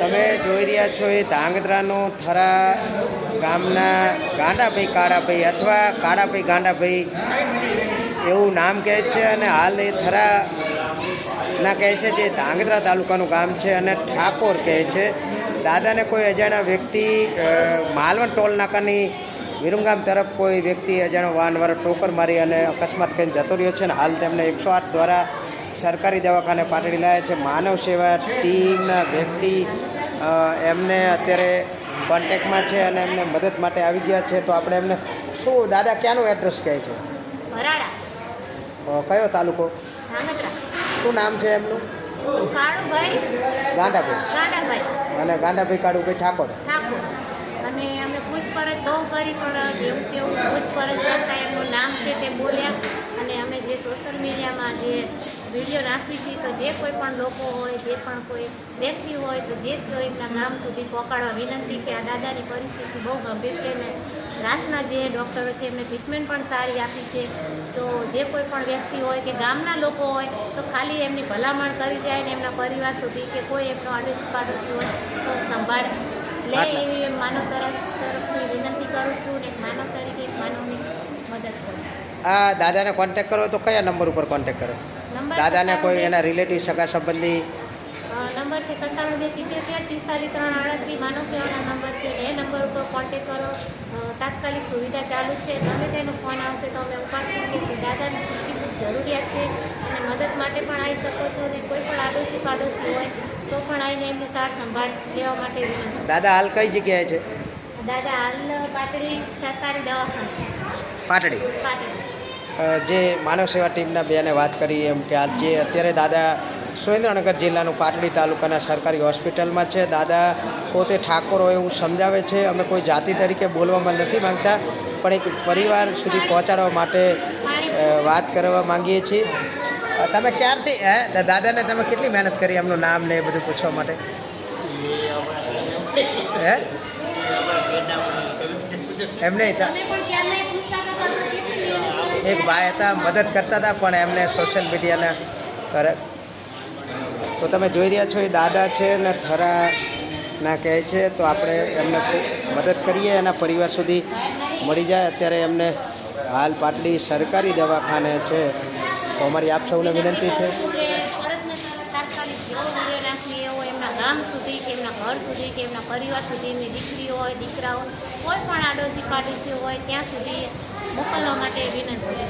તમે જોઈ રહ્યા છો એ ધાંગધ્રાનો થરા ગામના ગાંડાભાઈ, કાળાભાઈ અથવા કાળાભાઈ, ગાંડાભાઈ એવું નામ કહે છે અને હાલ એ થરા ના કહે છે જે ધાંગધ્રા તાલુકાનું ગામ છે અને ઠાકોર કહે છે. દાદાને કોઈ અજાણ્યા વ્યક્તિ માલવણ ટોલ નાકાની વિરમગામ તરફ કોઈ વ્યક્તિ અજાણ્યો વાહન વાળા ટોકર મારી અને અકસ્માત કરીને જતો રહ્યો છે અને હાલ તેમને એકસો આઠ દ્વારા સરકારી દવાખાને પાટડી લાયા છે. માનવ સેવા ટીમના વ્યક્તિ એમને અત્યારે કોન્ટેક્ટમાં છે અને એમને મદદ માટે આવી ગયા છે. તો આપણે એમને શું દાદા ક્યાંનું એડ્રેસ કહે છે? કયો તાલુકો? શું નામ છે એમનું? ગાંડાભાઈ અને ગાંડાભાઈ કાળુભાઈ ઠાકોર. ઠાકોર. અને અમે પૂછપરછ બહુ કરી પણ જેવું તેવું પૂછપરછ કરતાં એમનું નામ છે તે બોલ્યા. અને અમે જે સોશિયલ મીડિયામાં જે વીડિયો રાખી છે તો જે કોઈ પણ લોકો હોય જે પણ કોઈ વ્યક્તિ હોય તો જે તેઓ એમના નામ સુધી પહોંચાડવા વિનંતી કે આ દાદાની પરિસ્થિતિ બહુ ગંભીર છે ને રાતના જે ડૉક્ટરો છે એમને ટ્રીટમેન્ટ પણ સારી આપી છે. તો જે કોઈ પણ વ્યક્તિ હોય કે ગામના લોકો હોય તો ખાલી એમની ભલામણ કરી જાય ને એમના પરિવાર સુધી કે કોઈ એમનો આડો પાડોશી હોય તો સંભાળ લે. એવી માનવ તરફ તરફથી વિનંતી કરું છું ને એક માનવ તરીકે એક માનવની મદદ કરું. આ દાદાને કોન્ટેક્ટ કરો તો કયા નંબર ઉપર કોન્ટેક્ટ કરો? દાદાને કોઈ એના રિલેટિવ સગા સંબંધી? નંબર છે સત્તાણું બે સિત્તેર પિસ્તાલીસ ત્રણ આડત્રીસ માનવ સેવાના નંબર છે. એ નંબર ઉપર કોન્ટેક કરો. તાત્કાલિક સુવિધા ચાલુ છે. ગમે તેનો ફોન આવશે તો અમે ઉપાડશું કે દાદાની ખૂબ જરૂરિયાત છે. અને મદદ માટે પણ આવી શકો છો. અને કોઈ પણ આડોશી પાડોશી હોય તો પણ આવીને એમને સાર સંભાળ લેવા માટે વિનંતી. દાદા હાલ કઈ જગ્યાએ છે? દાદા હાલ પાટડી સરકારી દવાખાના. પાટડી? પાટડી. જે માનવ સેવા ટીમના બેને વાત કરી એમ કે આજ જે અત્યારે દાદા સુરેન્દ્રનગર જિલ્લાનું પાટડી તાલુકાના સરકારી હોસ્પિટલમાં છે. દાદા પોતે ઠાકોર હોય એવું સમજાવે છે. અમે કોઈ જાતિ તરીકે બોલવામાં નથી માંગતા પણ એક પરિવાર સુધી પહોંચાડવા માટે વાત કરવા માંગીએ છીએ. તમે ક્યારથી હે દાદાને તમે કેટલી મહેનત કરી એમનું નામ ને એ બધું પૂછવા માટે? હે? એમ નહીં તા- તમે પણ ક્યારના પૂછતા હતા તો કેટલી મહેનત કરી એક ભાઈ હતા, મદદ કરતા હતા, પણ એમને સોશિયલ મીડિયાના તો તમે જોઈ રહ્યા છો, એ દાદા છે ને થરા ના કહે છે, તો આપણે એમને મદદ કરીએ, એના પરિવાર સુધી મળી જાય. અત્યારે એમને હાલ પાટડી સરકારી દવાખાને છે. તો અમારી આપ સૌને વિનંતી છે. એમના ઘર સુધી કે એમના પરિવાર સુધી એમની દીકરીઓ હોય દીકરાઓ કોઈ પણ આડોશી પાડોશી હોય, ત્યાં સુધી મોકલવા માટે વિનંતી.